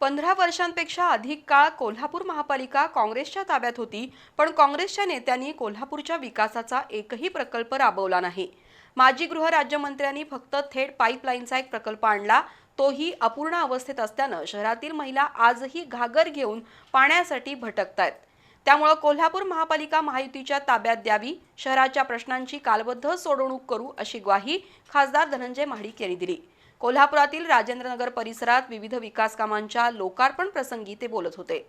पंधरा वर्षांपेक्षा अधिक काळ कोल्हापूर महापालिका काँग्रेसच्या ताब्यात होती पण काँग्रेसच्या नेत्यांनी कोल्हापूरच्या विकासाचा एकही प्रकल्प राबवला नाही. माजी गृहराज्यमंत्र्यांनी फक्त थेट पाईपलाईनचा एक प्रकल्प आणला तोही अपूर्ण अवस्थेत असल्यानं शहरातील महिला आजही घागर घेऊन पाण्यासाठी भटकतायत. त्यामुळं कोल्हापूर महापालिका महायुतीच्या ताब्यात द्यावी शहराच्या प्रश्नांची कालबद्ध सोडवणूक करू अशी ग्वाही खासदार धनंजय महाडिक यांनी दिली. कोल्हापुरातील राजेंद्रनगर परिसरात विविध विकास कामांच्या लोकार्पण प्रसंगी ते बोलत होते.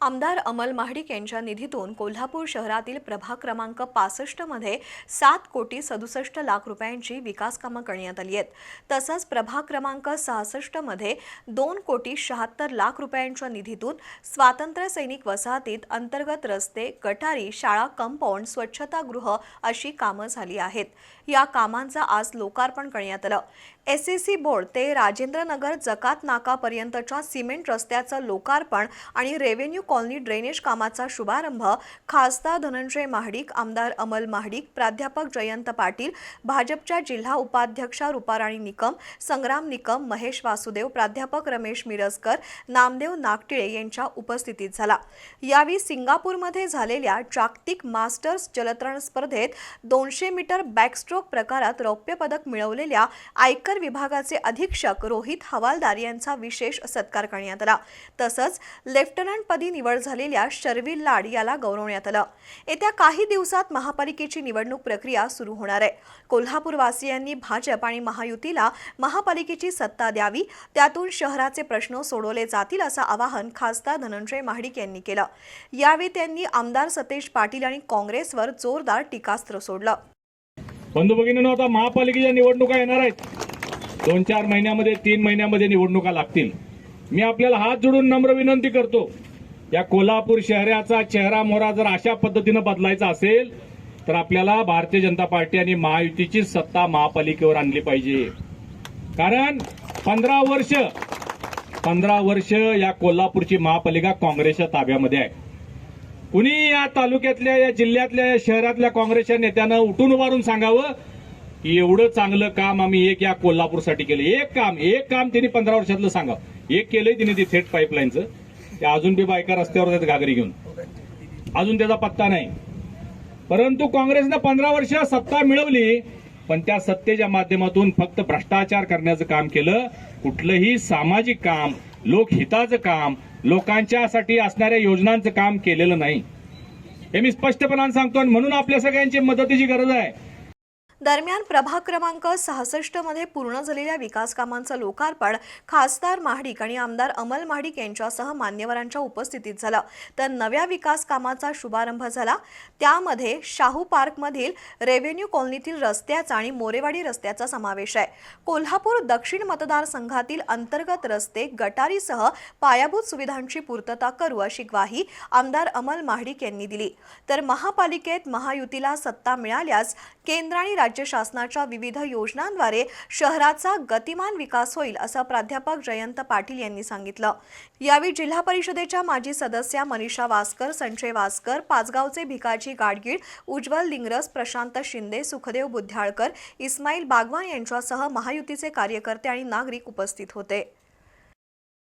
आमदार अमल महाडिक यांच्या निधीतून कोल्हापूर शहरातील प्रभाग क्रमांक पासष्टमध्ये सात कोटी सदुसष्ट लाख रुपयांची विकास कामं करण्यात आली आहेत. तसंच प्रभाग क्रमांक सहासष्टमध्ये दोन कोटी शहात्तर लाख रुपयांच्या निधीतून स्वातंत्र्य सैनिक वसाहतीत अंतर्गत रस्ते गटारी शाळा कंपाऊंड स्वच्छतागृह अशी कामं झाली आहेत. या कामांचं आज लोकार्पण करण्यात आलं. एस एस सी बोर्ड ते राजेंद्रनगर जकात नाकापर्यंतच्या सिमेंट रस्त्याचं लोकार्पण आणि रेव्हेन्यू कॉलनी ड्रेनेज कामाचा शुभारंभ खासदार धनंजय महाडिक आमदार अमल महाडिक प्राध्यापक जयंत पाटील भाजपच्या जिल्हा उपाध्यक्षा रुपाराणी निकम संग्राम निकम महेश वासुदेव प्राध्यापक रमेश मिरजकर नामदेव नागटिळे यांच्या उपस्थितीत झाला. यावेळी सिंगापूरमध्ये झालेल्या जागतिक मास्टर्स जलतरण स्पर्धेत दोनशे मीटर बॅकस्ट्रोक प्रकारात रौप्य पदक मिळवलेल्या आयकर विभागाचे अधीक्षक रोहित हवालदार यांचा विशेष सत्कार करण्यात आला. तसंच लेफ्टनंटपदी निवड झालेल्या शर्विल लाड याला गौरवण्यात आलं. येत्या काही दिवसात महापालिकेची निवडणूक प्रक्रिया सुरू होणार आहे. कोल्हापूरवासियांनी भाजप आणि महायुतीला महापालिकेची सत्ता द्यावी त्यातून शहराचे प्रश्न सोडवले जातील असं आवाहन खासदार धनंजय महाडिक यांनी केलं. यावेळी त्यांनी आमदार सतेज पाटील आणि काँग्रेसवर जोरदार टीकास्त्र सोडलं. बंधू भगिनीनो आता महापालिकेच्या निवडणुका येणार आहेत. दोन चार महिन्यामध्ये तीन महिन्यामध्ये निवडणुका लागतील. मी आपल्याला हात जोडून नम्र विनंती करतो या कोल्हापूर शहराचा चेहरा मोहरा जर अशा पद्धतीनं बदलायचा असेल तर आपल्याला भारतीय जनता पार्टी आणि महायुतीची सत्ता महापालिकेवर आणली पाहिजे. कारण पंधरा वर्ष पंधरा वर्ष या कोल्हापूरची महापालिका काँग्रेसच्या ताब्यामध्ये आहे. कुणी या तालुक्यातल्या या जिल्ह्यातल्या या शहरातल्या काँग्रेसच्या नेत्यानं उठून उभारून सांगावं की एवढं चांगलं काम आम्ही एक या कोल्हापूरसाठी केलं. एक काम एक काम तिने पंधरा वर्षातलं सांगावं. एक केलंय तिने ते थेट पाईपलाईनचं ते अजून बी बायका रस्त्यावर आहेत घागरी घेऊन. अजून त्याचा पत्ता नाही. परंतु काँग्रेसनं पंधरा वर्ष सत्ता मिळवली पण त्या सत्तेच्या माध्यमातून फक्त भ्रष्टाचार करण्याचं काम केलं. कुठलंही सामाजिक काम लोकहिताचं काम लोकांच्यासाठी असणाऱ्या योजनांचं काम केलेलं नाही. हे मी स्पष्टपणाने सांगतो आणि म्हणून आपल्या सगळ्यांची मदतीची गरज आहे. दरम्यान प्रभाग क्रमांक सहासष्टमध्ये पूर्ण झालेल्या विकास कामांचं लोकार्पण खासदार महाडिक आणि आमदार अमल महाडिक यांच्यासह मान्यवरांच्या उपस्थितीत झालं. तर नव्या विकास कामाचा शुभारंभ झाला. त्यामध्ये शाहू पार्कमधील रेव्हेन्यू कॉलनीतील रस्त्याचा आणि मोरेवाडी रस्त्याचा समावेश आहे. कोल्हापूर दक्षिण मतदारसंघातील अंतर्गत रस्ते गटारीसह पायाभूत सुविधांची पूर्तता करू अशी ग्वाही आमदार अमल महाडिक यांनी दिली. तर महापालिकेत महायुतीला सत्ता मिळाल्यास केंद्र आणि राज्य शासनाच्या विविध योजनांद्वारे शहराचा गतिमान विकास होईल असं प्राध्यापक जयंत पाटील यांनी सांगितलं. यावेळी जिल्हा परिषदेच्या माजी सदस्या मनीषा वासकर संजय वासकर पाचगावचे भिकाजी गाडगीळ उज्ज्वल लिंगरस प्रशांत शिंदे सुखदेव बुद्ध्याळकर इस्माईल बागवान यांच्यासह महायुतीचे कार्यकर्ते आणि नागरिक उपस्थित होते.